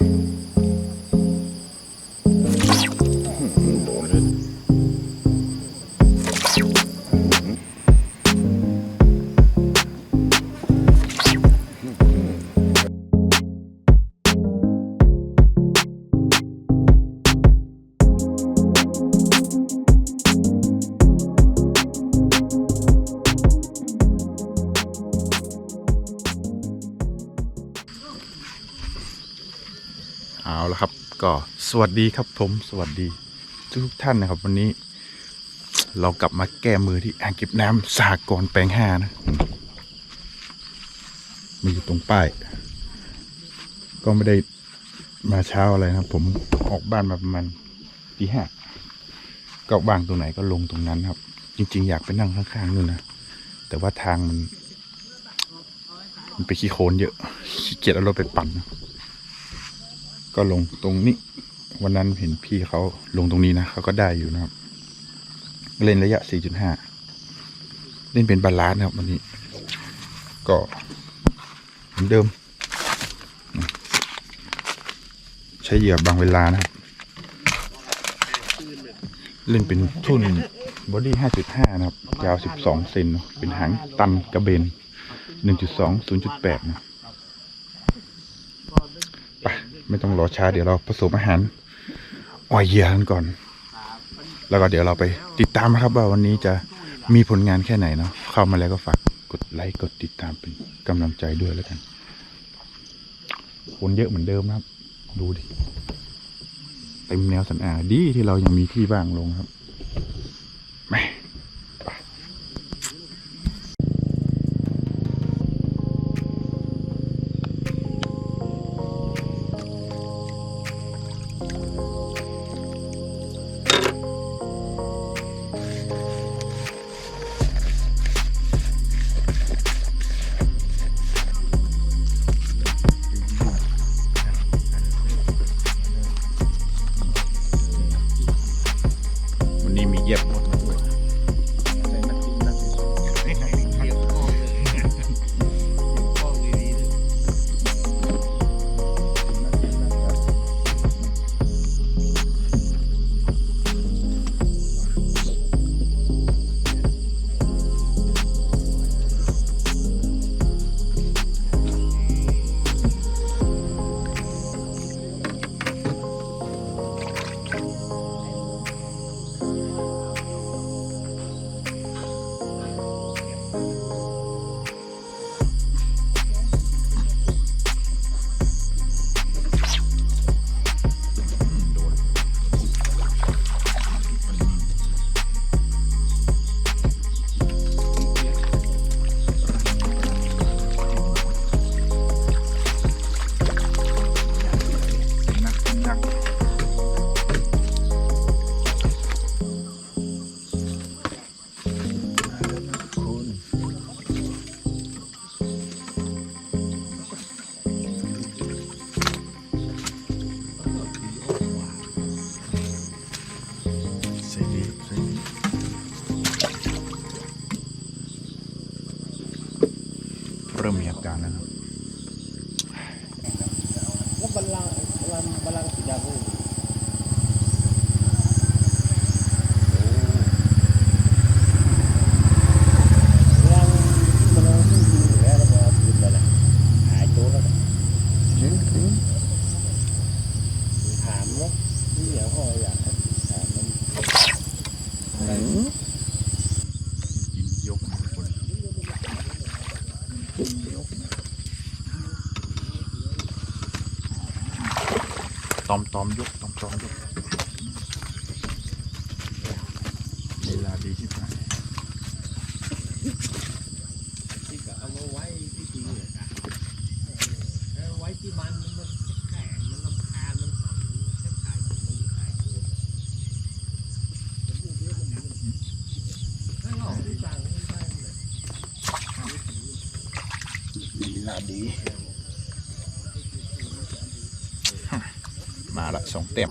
โสวัสดีครับผมสวัสดีทุกท่านนะครับ วันนี้ เรากลับมาแก้มือที่อ่างเก็บน้ำสหกรณ์แปลงห้านะมันอยู่ตรงป้าย ก็ไม่ได้มาเช้าอะไรนะผมออกบ้านมาประมาณตีห้าก็วางตรงไหนก็ลงตรงนั้นครับ จริง ๆ อยากไปนั่งข้างๆนู่นนะแต่ว่าทางมัน มันไปขี้โคลนเยอะขี้เกียจเอารถไปปั่นนะก็ลงตรงนี้ วันนั้นเห็นพี่เขาลงตรงนี้นะเขาก็ได้อยู่นะครับ เล่นระยะ 4.5 เล่นเป็นบาลานซ์นะครับวันนี้ ก็เหมือนเดิม ใช้เหยื่อบางเวลานะครับเล่นเป็นทุ่นบอดี้ 5.5 นะครับ ยาว 12 เซนเนะเป็นหางตันกระเบน 1.2 0.8 นะ ไป ไม่ต้องรอช้า เดี๋ยวเราผสมอาหาร อ่อยเหยื่อกันก่อน แล้วก็เดี๋ยวเราไปติดตามนะครับว่าวันนี้จะมีผลงานแค่ไหนเนาะเข้ามาแล้วก็ฝากกดไลค์กดติดตามเป็นกำลังใจด้วยแล้วกันคนเยอะเหมือนเดิมนะครับ ดูดิเต็มแนวสันอาดีที่เรายังมีที่บ้างลงครับ ตอมตอมยกตอมตอมยกเวลาดีที่ไหน ที่ก็เอามาไว้ที่จริงเนี่ยเอาไว้ที่มันมันแข็งมันลำคาญมันแค่ขายมันขายตัวถ้าหลอกที่สั่งไม่ได้เลย เวลาดี มาละสอง เต็ม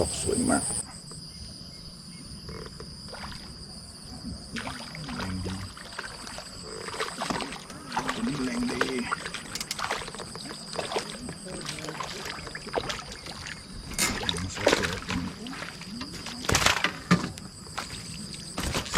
ตอกสวยมากตัวนี้แรงดี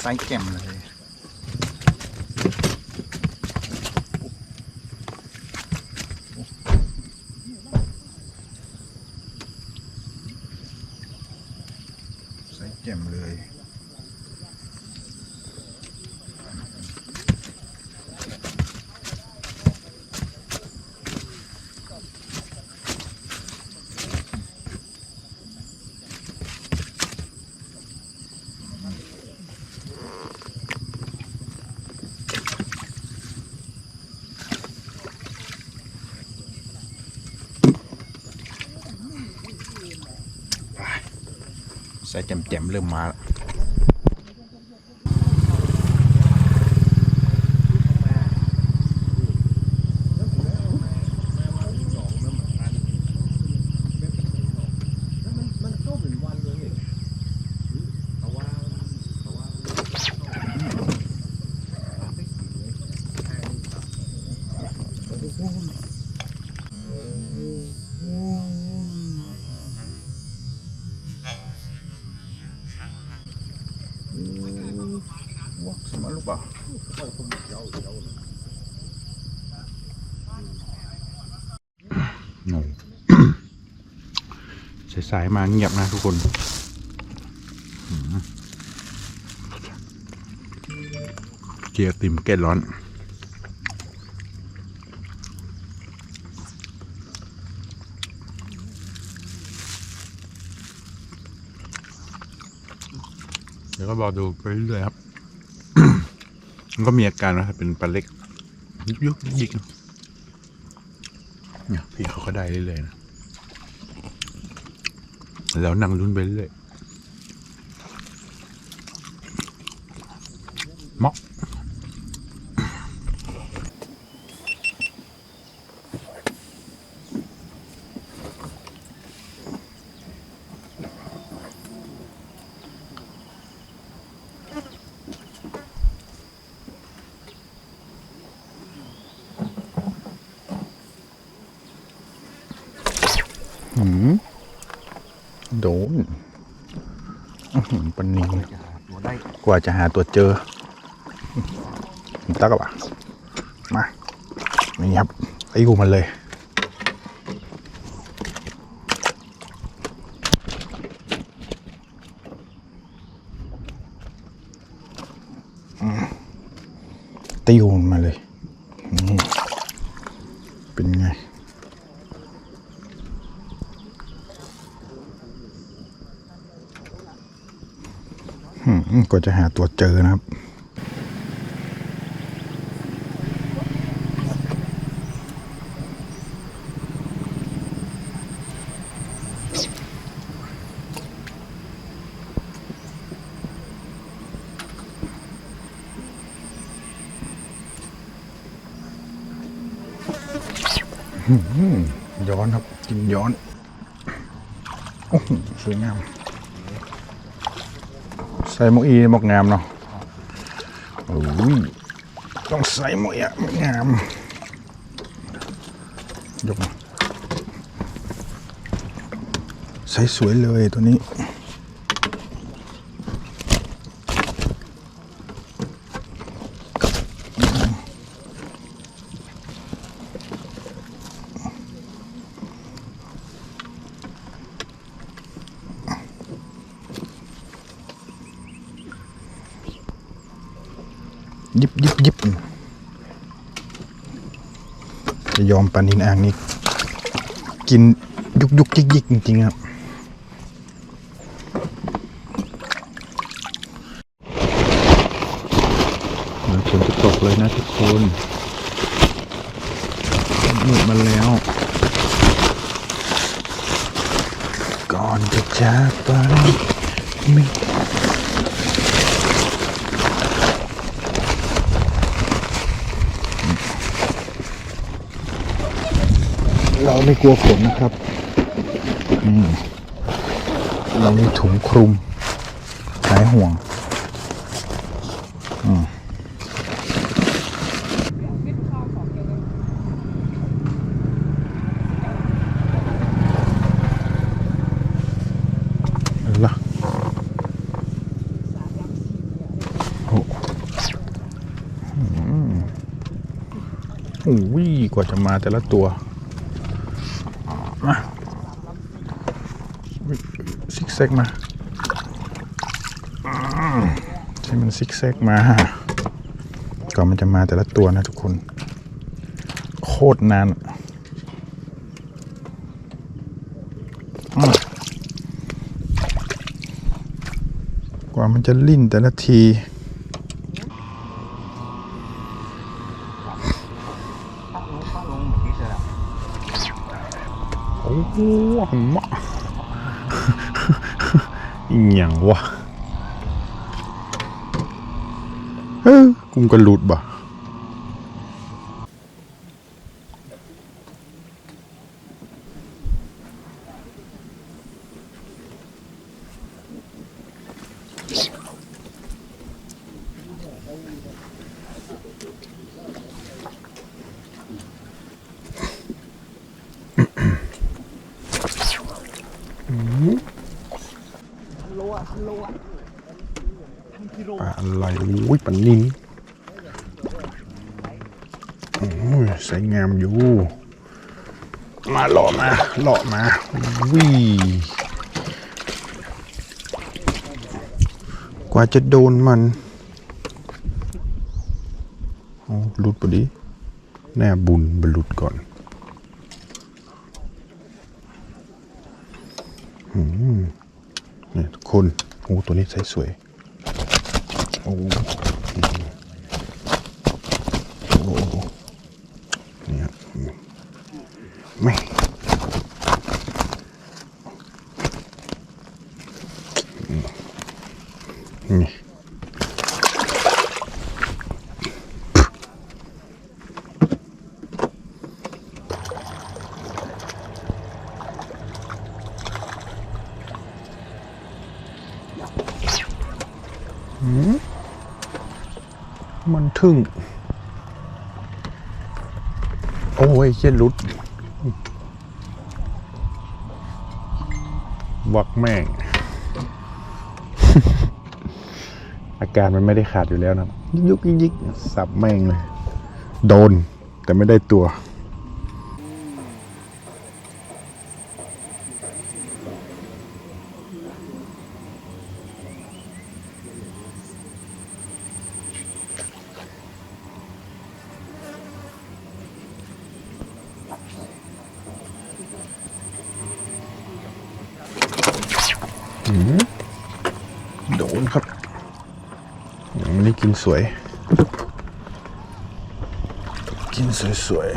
ไซส์แก่มเลย สายแจ่มๆเริ่มมา สายมาเงียบนะทุกคนเกียร์ติมแก้ร้อน เดี๋ยวก็รอกดูไปเรื่อยครับ มันก็มีอาการนะเป็นปลาเล็กยุกยุกยิกเนี่ยพี่เขาก็ได้เรื่อยๆนะ แล้วนั่งลุ้นไปเรื่อยมอกหืม โดนอื้อหือ ปันนิงตัวได้กว่าจะหาตัวเจอตะกับอะมานี่ครับไอ้กูมันเลยอืมติวมันมาเลย นี่ เป็นไง อืม กว่าจะหาตัวเจอนะครับย้อนครับกินย้อน โอ้สวยงาม ส่หมกอีหมกงามเนาะโอ้ยต้องใส่หมวยอะหมกงามยกมาใส่สวยเลยตัวนี้ ยิบยิบยิบจะยอมปลานินอ่างนี่กินยุกยุกยิกยิกจริงๆครับ เหมือนฝนจะตกเลยนะทุกคนมืดมาแล้ว ก่อนจะจากไปไม่ เราไม่กลัวฝนนะครับเรามีถุงคลุมหายห่วงอืมเอล่ะโอ้โอ้ยกว่าจะมาแต่ละตัว มา ซิกแซกมาใช่มันซิกแซกมาก่อนมันจะมาแต่ละตัวนะทุกคน โคตรนานกว่ามันจะลิ่นแต่ละทีโอ้โหมะ อหย่างวะเฮ้ยกุมกระลุดบ่ะปลา อุ้ยปลานินโอ้ยใส่งามอยู่ มาหล่อมาหล่อมาวิกว่าจะโดนมันโอ้หลุดพอดีแน่บุญบรรลุดก่อนอืมเนี่ยทุกคนโอ้ตัวนี้ใส่สวย โอ้โหโอ้โหเนี่ยอื มันทึ่ง โอ้ยเช่นรุดวักแม่ง อาการมันไม่ได้ขาดอยู่แล้วนะ ยุกยิกยิกสับแม่งเลย โดนแต่ไม่ได้ตัว โดนครับ วันนี้กินสวยสวยๆ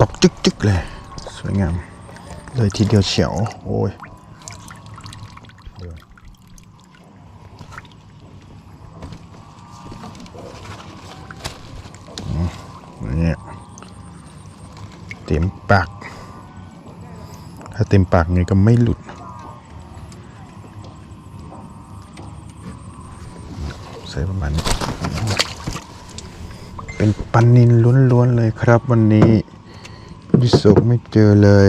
ตกจึกๆเลย สวยงาม เลยทีเดียวเฉียว โอ้ยเนี่ยเต็มปาก ถ้าเต็มปากไงก็ไม่หลุด ใส่ประมาณนี้เป็นปันนินล้วนๆเลยครับ วันนี้ยิโซกไม่เจอเลย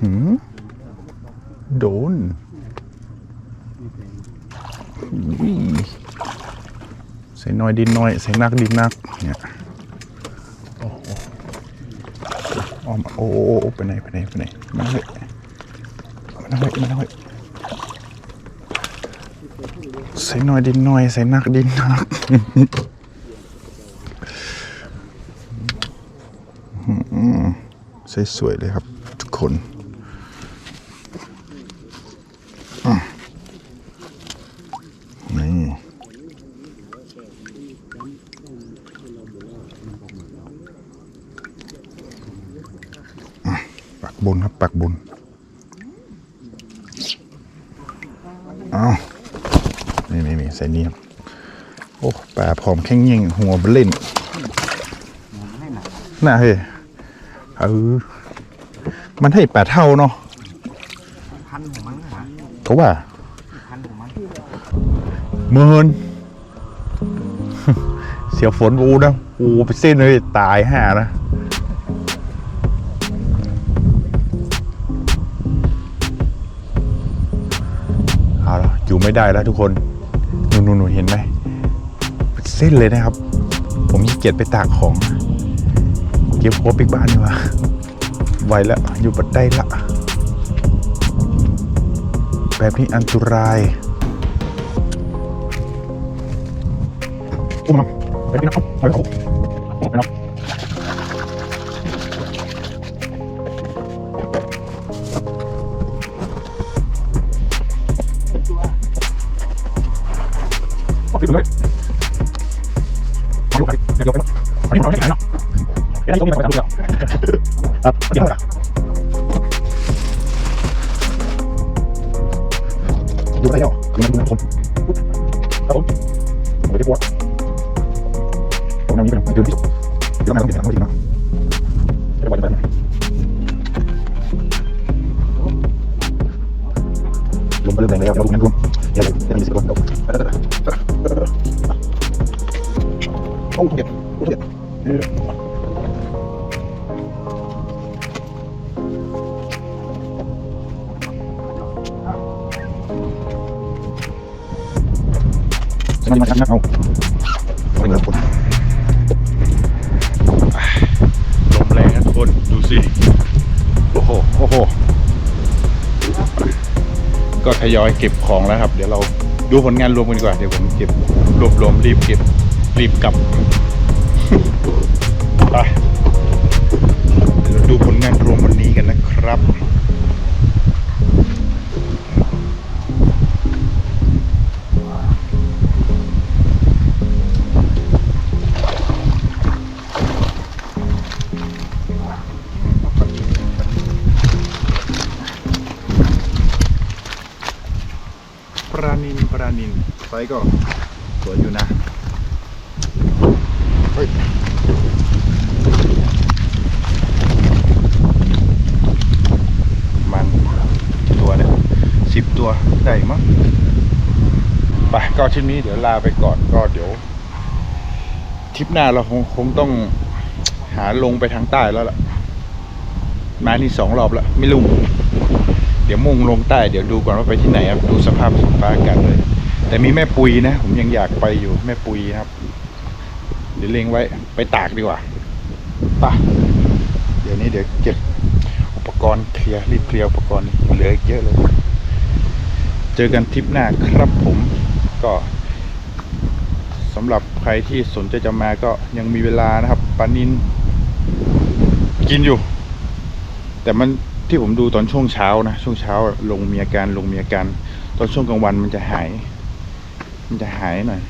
หืมโดนใส่น้อยดินน้อยใส่นักดินนัก เนี่ย โอ้โห ออมโอ้โอ้โอ้ไปไหนไปไหนไปไหนมาเลยมาเลยมาเลยใส่น้อยดินหน่อยใส่นักดินนักใส่สวยเลยครับทุกคนอะปักบนครับปักบน เอานี่นี่นี่ใส่นี่ครับโอ้ปลาผอมแข็งเง่งหัวเบล่นน่าเฮ้ยเออมันให้ปลาเท่าเนาะพันของมันหาเขาว่าพันของมันเมินเสียฝนกูนะกูไปเส้นเลยตายห่านะ ไม่ได้แล้วทุกคนหนู่นนู่นๆๆเห็นไหมเส้นเลยนะครับ ผมขี้เกียจไปตากของ เก็บหัวปิกบ้านดีกว่าไหวแล้วอยู่บัดได้ละแบบนี้อันตรายอุ้มน้ำไปพี่น้ำไปเขาไปน้ำ เดี๋ยวนี้ต้องมีไปทำเดียวครับเดี๋ยวดูไปเดี๋ยวดูนะผมครับผมไม่ได้ปวดตรงนั้นนี่เป็นเดือนที่สุดเดี๋ยวมาต้องติดตามไม่ถึงนะเดี๋ยวไปไปลมเริ่มแรงแล้วเราดูงั้นรวมอย่าเลยจะมีสิบคนโอ้เด็ดโอ้เด็ด มัยมาชักนะเอาเอาเงินคนลมแรงนะทุกคนดูสิ โอ้โหโอ้โหก็ทยอยเก็บของแล้วครับ เดี๋ยวเราดูผลงานรวมกันดีกว่า เดี๋ยวผมเก็บรวบรวมรีบเก็บรีบกลับไปเดี๋ยวเราดูผลงานรวมวันนี้กันนะครับ ไซส์ก็สวยอยู่นะเฮ้ยมันกี่ตัวเนี่ยสิบตัวได้มั้งไปก็ชิ้นนี้เดี๋ยวลาไปก่อนก็เดี๋ยวทริปหน้าเราคงคงต้องหาลงไปทางใต้แล้วล่ะ มานี่สองรอบแล้วไม่ลุ่งเดี๋ยวมุ่งลงใต้เดี๋ยวดูก่อนว่าไปที่ไหนครับดูสภาพฟ้าอากาศเลย แต่มีแม่ปุยนะ ผมยังอยากไปอยู่แม่ปุยครับ เดี๋ยวเล็งไว้ไปตากดีกว่าป่ะเดี๋ยวนี้เดี๋ยวเก็บอุปกรณ์เคลียร์รีบเคลียร์อุปกรณ์เหลืออีกเยอะเลย เจอกันทริปหน้าครับผมก็สำหรับใครที่สนใจจะมาก็ยังมีเวลานะครับปลานินกินอยู่ แต่มันที่ผมดูตอนช่วงเช้านะ ช่วงเช้าลงมีอาการลงมีอาการ ตอนช่วงกลางวันมันจะหาย มันจะหายหน่อย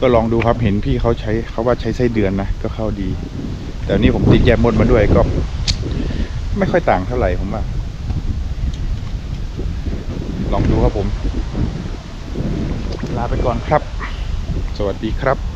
ก็ลองดูครับเห็นพี่เขาใช้เขาว่าใช้ไส้เดือนนะก็เข้าดี แต่นนี้ผมติดแยมมดมาด้วยก็ ไม่ค่อยต่างเท่าไหร่ผมว่าลองดูครับผม ลาไปก่อนครับ สวัสดีครับ